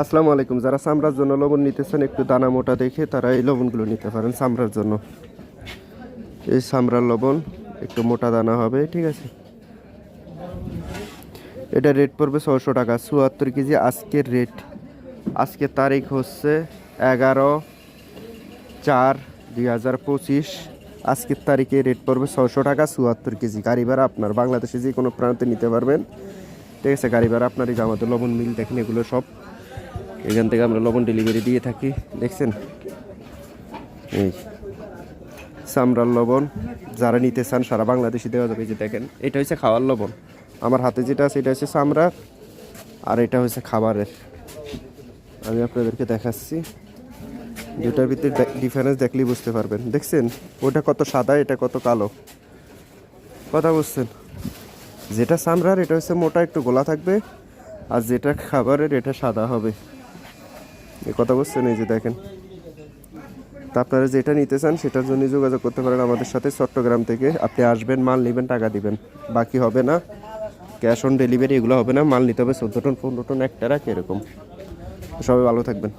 আসসালামু আলাইকুম। যারা চামড়ার জন্য লবণ নিতেছেন, একটু দানা মোটা দেখে তারা এই লবণগুলো নিতে পারেন চামড়ার জন্য। এই চামড়ার লবণ, একটু মোটা দানা হবে, ঠিক আছে? এটা রেট পড়বে ছশো টাকা, চুয়াত্তর কেজি আজকের রেট। আজকের তারিখ হচ্ছে এগারো চার দুই হাজার পঁচিশ। আজকের তারিখে রেট পড়বে ছশো টাকা, চুয়াত্তর কেজি। গাড়ি ভাড়া আপনার, বাংলাদেশে যে কোনো প্রান্তে নিতে পারবেন। ঠিক আছে, গাড়ি ভাড়া আপনার এই যে আমাদের লবণ মিল দেখেন, এগুলো সব। এখান থেকে আমরা লবণ ডেলিভারি দিয়ে থাকি, দেখছেন? এই চামড়ার লবণ, যারা নিতে চান সারা বাংলাদেশে দেওয়া যাবে যে দেখেন, এটা হচ্ছে খাওয়ার লবণ। আমার হাতে যেটা আছে, এটা হচ্ছে চামড়ার আর এটা হচ্ছে খাবারের। আমি আপনাদেরকে দেখাচ্ছি দুটার ভিতরে ডিফারেন্স দেখলেই বুঝতে পারবেন। দেখছেন? ওটা কত সাদা, এটা কত কালো? কথা বুঝছেন যেটা চামড়ার, এটা হচ্ছে মোটা, একটু গোলা থাকবে। আর যেটা খাবারের, এটা সাদা হবে। এ কথা বুঝছেন এই যে দেখেন। তা আপনারা যেটা নিতে চান, সেটার জন্য যোগাযোগ করতে পারেন আমাদের সাথে চট্টগ্রাম থেকে। আপনি আসবেন, মাল নেবেন, টাকা দিবেন। বাকি হবে না। ক্যাশ অন ডেলিভারি এগুলো হবে না। মাল নিতে হবে চোদ্দ টন, পনেরো টন, একটা রাখ এরকম। সবাই ভালো থাকবেন।